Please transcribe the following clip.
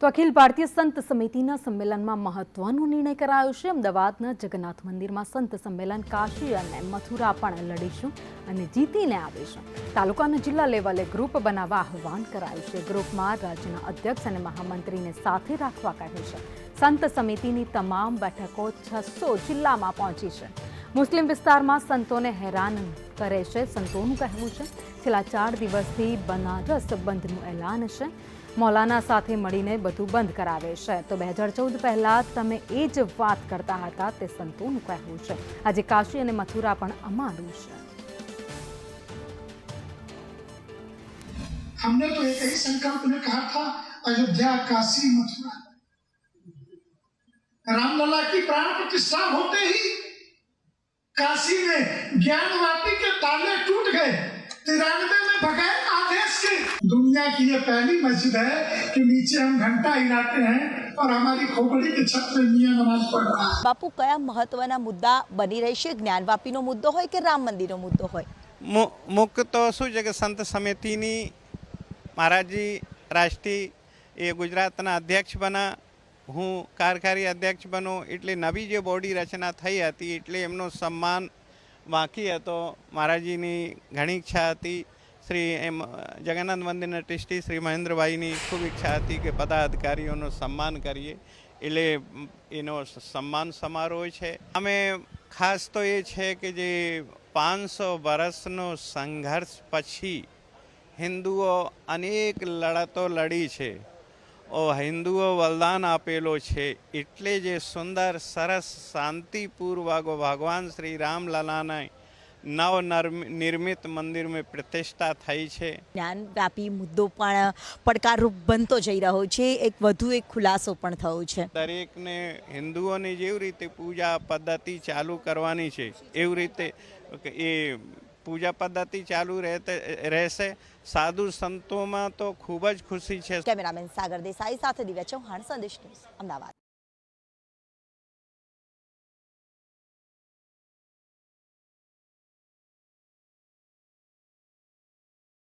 તો અખિલ ભારતીય સંત સમિતિના સંમેલનમાં મહત્વનો નિર્ણય કરાયો છે. અમદાવાદના જગન્નાથ મંદિરમાં સંત સંમેલન કાશી અને મથુરા પણ લડીશું અને જીતીને આવીશું. તાલુકા અને જિલ્લા લેવલે ગ્રુપ બનાવવા આહવાન કરાયું છે. ગ્રુપમાં રાજ્યના અધ્યક્ષ અને મહામંત્રીને સાથે રાખવા કહ્યું છે. સંત સમિતિની તમામ બેઠકો છસો જિલ્લામાં પહોંચી છે. મુસ્લિમ વિસ્તારમાં સંતોને હેરાન કરે છે સંતોનું કહેવું છે છેલ્લા ચાર દિવસથી બનારસ બંધનું એલાન છે મૌલાના સાથે મળીને બધું બંધ કરાવે છે તો બે હજાર ચૌદ પહેલા તમે એ જ વાત કરતા હતા તે સંતોનું કહેવું છે આજે કાશી અને મથુરા પણ અમારું છે हमने तो एक ही संकल्प में कहा था अयोध्या काशी मथुरा रामलला की प्राण प्रतिष्ठा होते ही काशी में ज्ञानवापी के ताले टूट गए तिरानवे में बगैर आदेश के दुनिया की ये पहली मस्जिद है कि नीचे हम घंटा हिलाते हैं और हमारी खोपड़ी के छत पे मियां नमाज पढ़ रहा है બાપુ કયા મહત્વના મુદ્દા બની રહેશે જ્ઞાનવાપીનો મુદ્દો હોય કે રામ મંદિરનો મુદ્દો હોય મુ- મુખ્ય તો શું છે કે સંત સમિતિની મહારાજજી રાષ્ટ્રીય એ ગુજરાતના અધ્યક્ષ બના હું કારકારી અધ્યક્ષ બનો એટલે નવી જે બોડી રચના થઈ હતી એટલે એમનો સન્માન બાકી હતો. મહારાજીની ઘણી ઈચ્છા હતી. શ્રી એમ, જગન્નાથ મંદિરના ટ્રસ્ટી શ્રી મહેન્દ્રભાઈની ખૂબ ઈચ્છા હતી કે પદાધિકારીઓનું સન્માન કરીએ. એટલે એનો સન્માન સમારોહ છે. અમે ખાસ તો એ છે કે જે પાંચસો વર્ષનો સંઘર્ષ પછી હિન્દુઓ અનેક લડતો લડી છે. હિન્દુઓ વરદાન આપેલો છે. એટલે જે સુંદર સરસ શાંતિપૂર્વક ભગવાન શ્રી રામલલાના નવ નર્મ- નિર્મિત મંદિરમાં પ્રતિષ્ઠા થઈ છે. જ્ઞાનવ્યાપી મુદ્દો પણ પડકારરૂપ બનતો જઈ રહ્યો છે. એક વધુ એક ખુલાસો પણ થયો છે. દરેકને હિન્દુઓની જેવી રીતે પૂજા પદ્ધતિ ચાલુ કરવાની છે. એવી રીતે એ પૂજા પદ્ધતિ ચાલુ રહેશે. સાધુ સંતોમાં તો ખૂબ જ ખુશી છે. કેમેરામેન સાગર દેસાઈ સાથે દિવ્યા ચૌહાણ, સંદેશ ન્યૂઝ, અમદાવાદ.